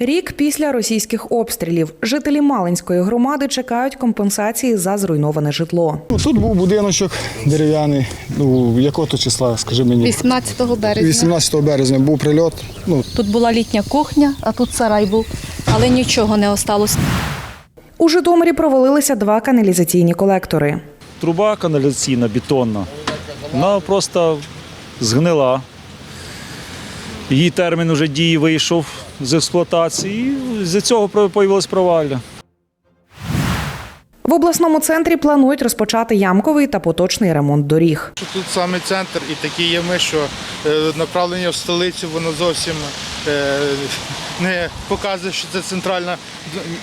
Рік після російських обстрілів жителі Малинської громади чекають компенсації за зруйноване житло. Ну, Тут був будиночок дерев'яний. Ну, якого то числа, скажи мені? 18 березня. 18 березня був прильот. Ну, Тут була літня кухня, а тут сарай був, але нічого не осталось. У Житомирі провалилися два каналізаційні колектори. Труба каналізаційна, бетонна. Вона просто згнила. Її термін вже дії вийшов з експлуатації. і з цього появилось провалля. В обласному центрі планують розпочати ямковий та поточний ремонт доріг. Тут саме центр і такі є ми, що е, направлення в столицю, воно зовсім е, не показує, що це центральна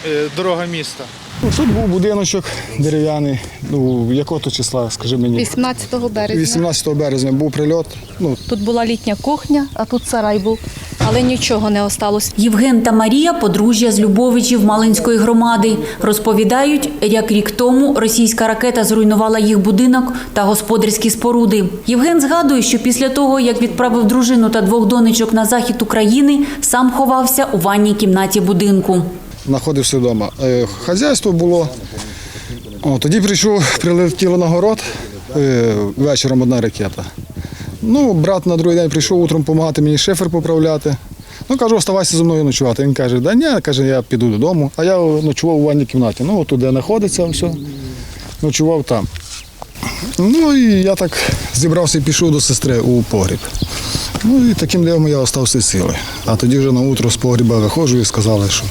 е, дорога міста. Ну, тут був будиночок дерев'яний. Ну, якого то числа, скажи мені? 18 березня. 18 березня був прильот. Ну, Тут була літня кухня, а тут сарай був, але нічого не осталось. Євген та Марія подружжя з Любовичів Малинської громади. Розповідають, як рік тому російська ракета зруйнувала їх будинок та господарські споруди. Євген згадує, що після того, як відправив дружину та двох донечок на захід України, сам ховався у ванній кімнаті будинку. Знаходився вдома. Е, Хазяйство було. О, тоді прийшов, прилетіло на город е, вечором одна ракета. Ну, брат на другий день прийшов утром допомагати мені шифер поправляти. Ну, кажу, оставайся зі мною ночувати. Він каже, да ні, каже, я піду додому. А я ночував у ванній кімнаті. Ну, от туди знаходиться все. Ночував там. Ну і я так зібрався і пішов до сестри у погріб. Ну і таким дивом я остався сили. А тоді вже на утро з погріба виходжу і сказали, що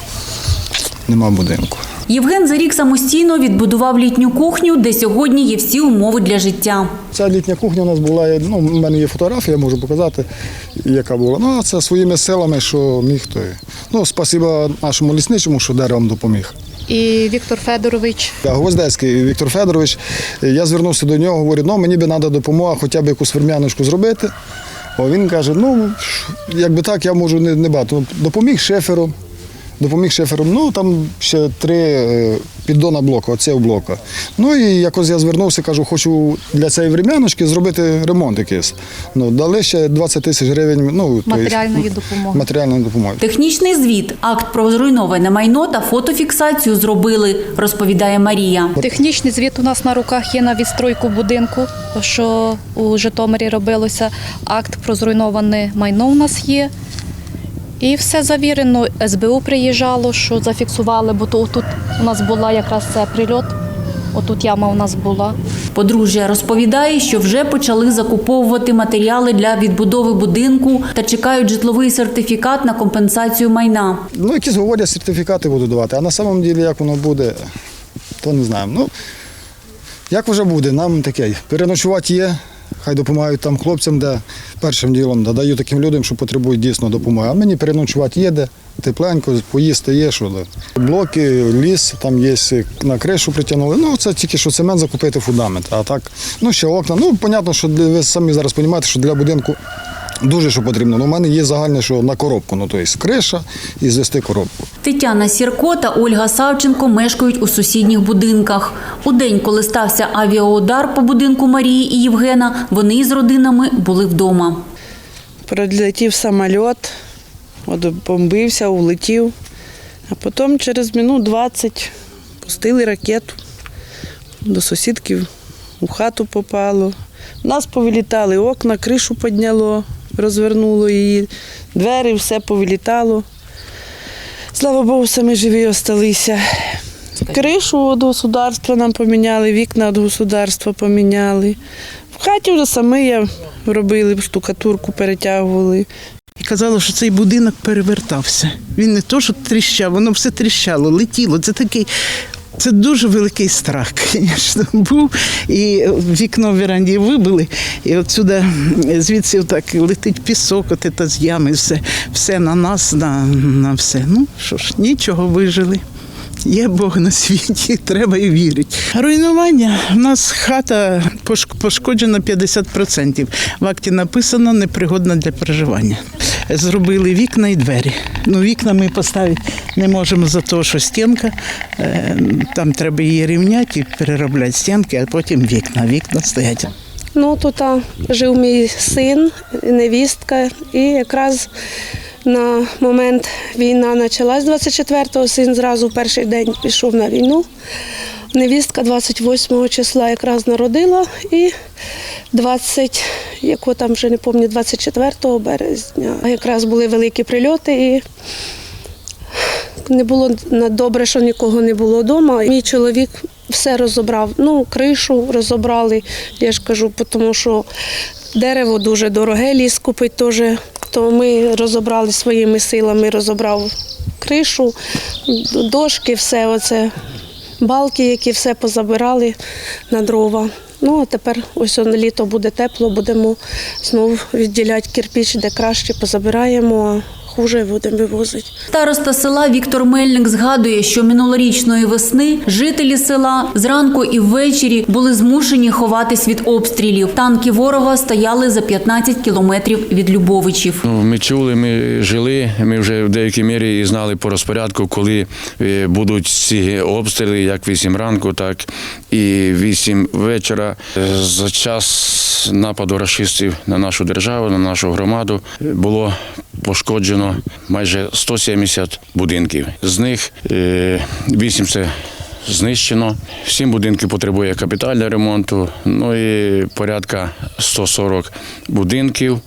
нема будинку. Євген за рік самостійно відбудував літню кухню, де сьогодні є всі умови для життя. Ця літня кухня у нас була, ну, в мене є фотографія, я можу показати, яка була. Ну, а це своїми силами, що міг то. і- Ну, спасіба нашому лісничому, що деревом допоміг. І Віктор Федорович Я Гвоздецький Віктор Федорович, я звернувся до нього, говорю, ну мені би треба допомога, хоча б якусь верм'яночку зробити. О, він каже, ну, якби так, я можу не, не багато. Допоміг шефером. Допоміг шефером, ну там ще три е, піддона блоку, оце блока. Ну і якось я звернувся, кажу, хочу для цієї врем'яночки зробити ремонт якийсь. Ну, дали ще 20 тисяч гривень ну, то матеріальної допомоги. матеріальної допомоги. Технічний звіт, акт про зруйноване майно та фотофіксацію зробили, розповідає Марія. Технічний звіт у нас на руках є на відстройку будинку, що у Житомирі робилося. Акт про зруйноване майно у нас є. І все завірено. СБУ приїжджало, що зафіксували, бо то тут у нас була якраз це прильот. Отут яма у нас була. Подружжя розповідає, що вже почали закуповувати матеріали для відбудови будинку та чекають житловий сертифікат на компенсацію майна. Ну, якісь говорять, сертифікати буду давати, а на самом ділі, як воно буде, то не знаємо. Ну, як вже буде, нам таке. Переночувати є, хай допомагають там хлопцям, де першим ділом да, даю таким людям, що потребують дійсно допомоги. А мені переночувати є де, тепленько, поїсти є, що де. Блоки, ліс, там є на кришу притягнули. Ну, це тільки що цемент закупити фундамент. А так, ну ще окна. Ну, понятно, що ви самі зараз розумієте, що для будинку дуже що потрібно. Ну, у мене є загальне, що на коробку, ну, тобто криша і звести коробку. Тетяна Сірко та Ольга Савченко мешкають у сусідніх будинках. У день, коли стався авіаудар по будинку Марії і Євгена, вони з родинами були вдома. Прилетів самоліт, бомбився, улетів. А потім через минут 20 пустили ракету. До сусідків у хату попало. Нас повилітали окна, кришу підняло, розвернуло її, двері, все повилітало. Слава Богу, самі живі осталися. Кришу від государства нам поміняли, вікна від государства поміняли. В хаті вже самі я робили, штукатурку перетягували. І казали, що цей будинок перевертався. Він не то, що тріщав, воно все тріщало, летіло. Це такий. Це дуже великий страх, звісно, був. І вікно в веранді вибили, і отсюди звідси так летить пісок, от це з ями, все, все на нас, на, на все. Ну що ж, нічого вижили. Є Бог на світі, треба і вірити. Руйнування. У нас хата пош- пошкоджена 50%. В акті написано непригодна для проживання. Зробили вікна і двері. Ну, вікна ми поставити не можемо за те, що стінка. е, Там треба її рівняти і переробляти стінки, а потім вікна. Вікна стоять. Ну, тут а, жив мій син, невістка, і якраз На момент війна почалась 24-го, син зразу в перший день пішов на війну. Невістка 28 го числа якраз народила і 20, яко там вже не пам'ятаю, 24 березня. Якраз були великі прильоти і не було добре, що нікого не було вдома. Мій чоловік все розібрав. Ну, кришу розібрали, я ж кажу, тому що дерево дуже дороге, ліс купить теж. То ми розібрали своїми силами, розібрав кришу, дошки, все оце, балки, які все позабирали на дрова. Ну, а тепер ось он, літо буде тепло, будемо знову відділяти кирпіч, де краще позабираємо, хуже будемо вивозити. Староста села Віктор Мельник згадує, що минулорічної весни жителі села зранку і ввечері були змушені ховатись від обстрілів. Танки ворога стояли за 15 кілометрів від Любовичів. Ну, ми чули, ми жили. Ми вже в деякій мірі і знали по розпорядку, коли е, будуть ці обстріли, як 8 ранку, так і 8 вечора. За час нападу рашистів на нашу державу, на нашу громаду е, було пошкоджено майже 170 будинків. З них е, 8 це знищено. Сім будинків потребує капітального ремонту. Ну і порядка 140 будинків.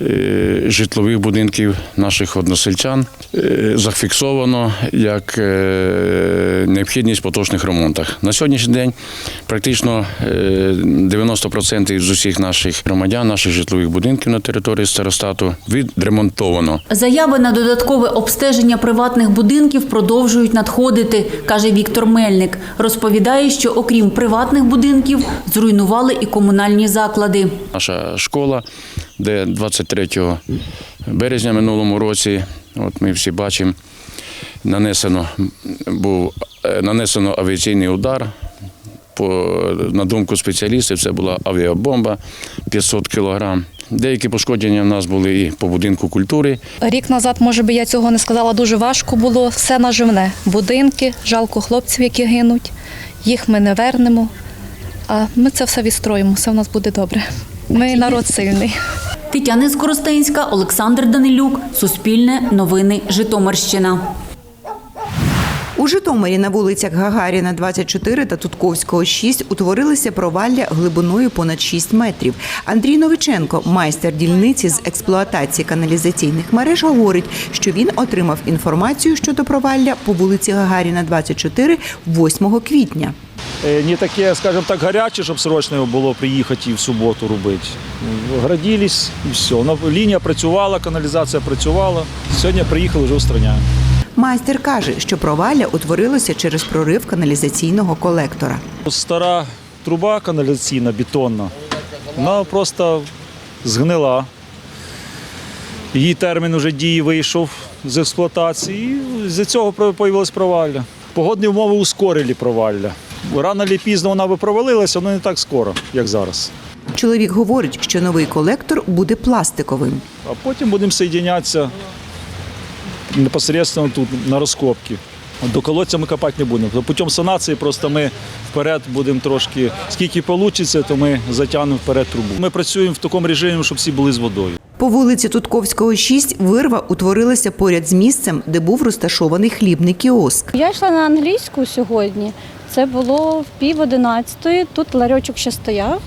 Е, Житлових будинків наших односельчан е, зафіксовано як е, необхідність в поточних ремонтах. На сьогоднішній день практично е, 90% з усіх наших громадян, наших житлових будинків на території старостату відремонтовано. Заяви на додаткове обстеження приватних будинків продовжують надходити, каже Віктор Мельник. Розповідає, що окрім приватних будинків зруйнували і комунальні заклади. Наша школа, де 23 березня минулому році, от ми всі бачимо, нанесено був е, нанесено авіаційний удар. По, на думку спеціалістів, це була авіабомба 500 кілограм. Деякі пошкодження в нас були і по будинку культури. Рік назад, може би, я цього не сказала, дуже важко було. Все наживне. Будинки, жалко хлопців, які гинуть. Їх ми не вернемо. А ми це все відстроїмо, все в нас буде добре. Ми народ сильний. Тетяна Скоростенська, Олександр Данилюк, Суспільне, Новини, Житомирщина. У Житомирі на вулицях Гагаріна 24 та Тутковського 6 утворилися провалля глибиною понад 6 метрів. Андрій Новиченко, майстер дільниці з експлуатації каналізаційних мереж, говорить, що він отримав інформацію щодо провалля по вулиці Гагаріна 24 8 квітня. Е, Не таке, скажімо так, гаряче, щоб срочно його було приїхати і в суботу робити. Граділись і все. Лінія працювала, каналізація працювала. Сьогодні приїхали, вже устраняємо. Майстер каже, що провалля утворилося через прорив каналізаційного колектора. Стара труба каналізаційна, бетонна, вона просто згнила. Її термін вже дії вийшов з експлуатації, і з цього появилось провалля. Погодні умови ускорили провалля. Рано чи пізно вона би провалилася, але не так скоро, як зараз. Чоловік говорить, що новий колектор буде пластиковим. А потім будемо соєдинятися непосередньо тут на розкопки. До колодця ми копати не будемо. Путем санації просто ми вперед будемо трошки, скільки вийде, то ми затягнемо вперед трубу. Ми працюємо в такому режимі, щоб всі були з водою. По вулиці Тутковського 6 вирва утворилася поряд з місцем, де був розташований хлібний кіоск. Я йшла на англійську сьогодні. Це було в пів одинадцятої. Тут ларьочок ще стояв.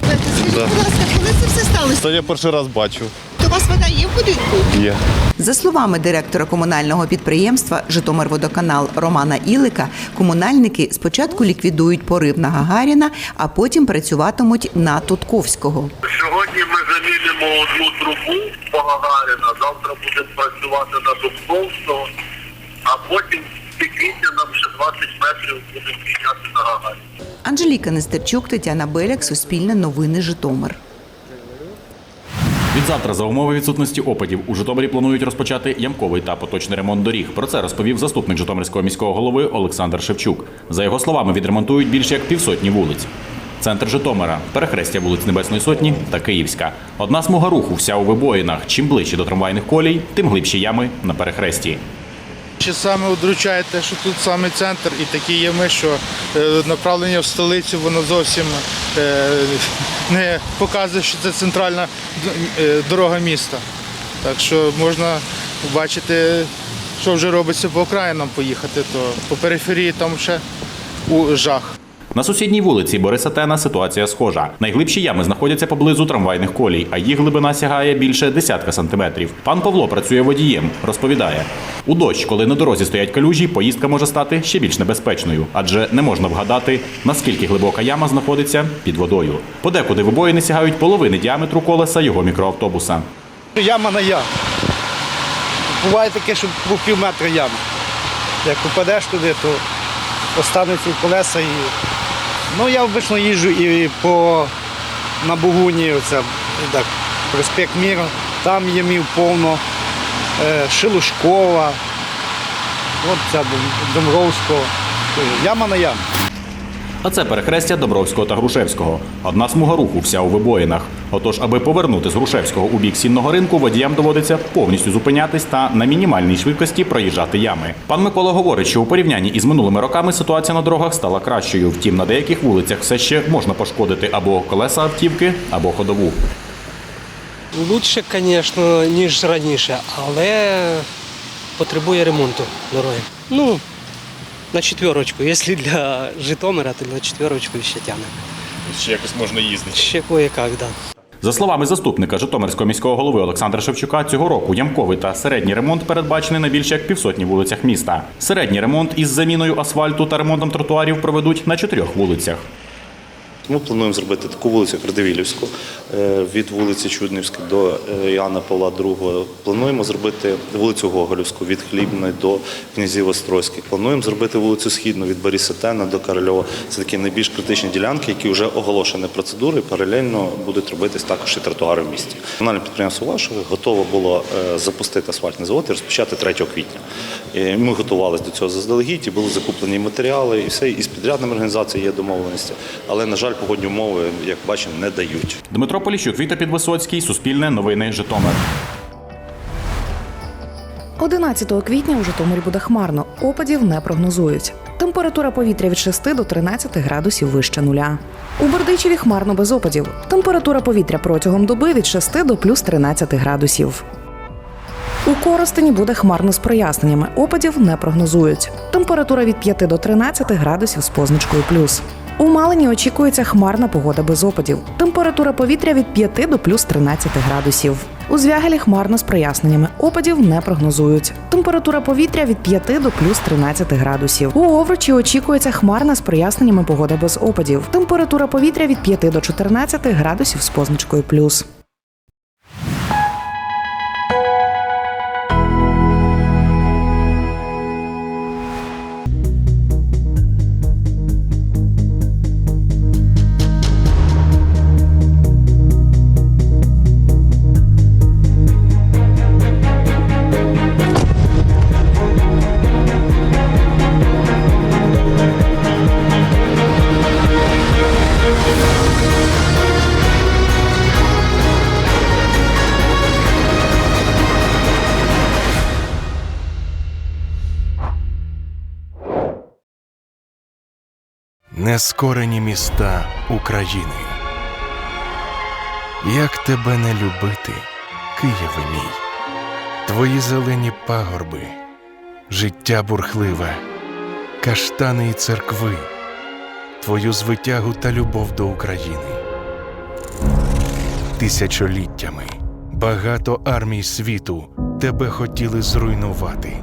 Будь ласка, коли це все сталося? Це я перший раз бачу. То у вас вода є в будинку? Є. За словами директора комунального підприємства Житомирводоканал Романа Ілика, комунальники спочатку ліквідують порив на Гагаріна, а потім працюватимуть на Тутковського. Сьогодні ми замінимо одну трубу по Гагаріна, завтра будемо працювати на Дубковського, а потім квітня нам ще 20 метрів будемо підняти на Гагаріна. Анжеліка Нестерчук, Тетяна Беляк, Суспільне новини Житомир. Відзавтра, за умови відсутності опадів, у Житомирі планують розпочати ямковий та поточний ремонт доріг. Про це розповів заступник Житомирського міського голови Олександр Шевчук. За його словами, відремонтують більше як півсотні вулиць. Центр Житомира, перехрестя вулиць Небесної Сотні та Київська. Одна смуга руху вся у вибоїнах. Чим ближче до трамвайних колій, тим глибші ями на перехресті. Чи саме удручає те, що тут саме центр і такі ями, що е, направлення в столицю, воно зовсім не показує, що це центральна е, дорога міста. Так що можна бачити, що вже робиться по окраїнам поїхати, то по периферії там ще у жах. На сусідній вулиці Бориса Тена ситуація схожа. Найглибші ями знаходяться поблизу трамвайних колій, а їх глибина сягає більше десятка сантиметрів. Пан Павло працює водієм, розповідає. У дощ, коли на дорозі стоять калюжі, поїздка може стати ще більш небезпечною, адже не можна вгадати, наскільки глибока яма знаходиться під водою. Подекуди вибоїни сягають половини діаметру колеса його мікроавтобуса. Яма на яму. Буває таке, що був пів метра ями. Як попадеш туди, то остануться колеса. І... Ну, я обично їжджу і по на Бугуні, оце, так, проспект Міру, там є мів повно, е, Шилушкова, от ця Домровського. Яма на яму. А це перехрестя Добровського та Грушевського. Одна смуга руху вся у вибоїнах. Отож, аби повернути з Грушевського у бік сінного ринку, водіям доводиться повністю зупинятись та на мінімальній швидкості проїжджати ями. Пан Микола говорить, що у порівнянні із минулими роками ситуація на дорогах стала кращою. Втім, на деяких вулицях все ще можна пошкодити або колеса автівки, або ходову. Лучше, звісно, ніж раніше, але потребує ремонту дороги. Ну, на четверочку. Якщо для Житомира, то на четверочку ще тягне. Ще якось можна їздити. Ще кое-як, так. Да. За словами заступника Житомирського міського голови Олександра Шевчука, цього року ямковий та середній ремонт передбачений на більше як півсотні вулицях міста. Середній ремонт із заміною асфальту та ремонтом тротуарів проведуть на чотирьох вулицях. Ми плануємо зробити таку вулицю, Радивілівську, е, від вулиці Чуднівської до е, Іоанна Павла II. Плануємо зробити вулицю Гоголівську від Хлібної до князів Острозьких. Плануємо зробити вулицю Східну від Бориса Тена до Корольова. Це такі найбільш критичні ділянки, які вже оголошені процедури. Паралельно будуть робитись також і тротуари в місті. Комунальне підприємство Вашове готово було е, запустити асфальтний завод і розпочати 3 квітня. Ми готувалися до цього заздалегідь, і були закуплені матеріали, і все і з підрядними організаціями є домовленості. Але на жаль, погодні умови, як бачимо, не дають. Дмитро Поліщук, Віта Підвисоцький, Суспільне новини Житомир. 11 квітня у Житомирі буде хмарно. Опадів не прогнозують. Температура повітря від 6 до 13 градусів вище нуля. У Бердичеві хмарно без опадів. Температура повітря протягом доби від 6 до плюс 13 градусів. У Коростені буде хмарно з проясненнями. Опадів не прогнозують. Температура від 5 до 13 градусів з позначкою плюс. У Малині очікується хмарна погода без опадів. Температура повітря від 5 до плюс 13 градусів. У Звягелі хмарно з проясненнями. Опадів не прогнозують. Температура повітря від 5 до плюс 13 градусів. У Овручі очікується хмарна з проясненнями погода без опадів. Температура повітря від 5 до 14 градусів з позначкою плюс. Нескорені міста України. Як тебе не любити, Києве мій, твої зелені пагорби, життя бурхливе, каштани і церкви, твою звитягу та любов до України. Тисячоліттями багато армій світу тебе хотіли зруйнувати.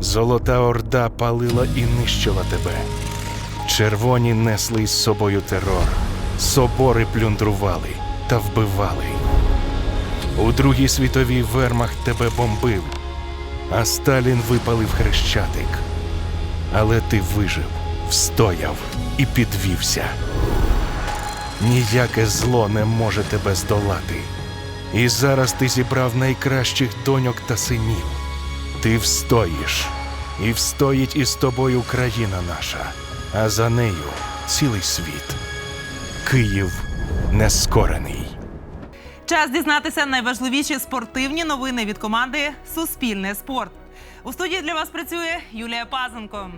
Золота орда палила і нищила тебе. Червоні несли із собою терор, собори плюндрували та вбивали. У Другій світовій вермахт тебе бомбив, а Сталін випалив хрещатик. Але ти вижив, встояв і підвівся. Ніяке зло не може тебе здолати. І зараз ти зібрав найкращих доньок та синів. Ти встоїш, і встоїть із тобою країна наша а за нею цілий світ. Київ нескорений. Час дізнатися найважливіші спортивні новини від команди Суспільне спорт. У студії для вас працює Юлія Пазенко.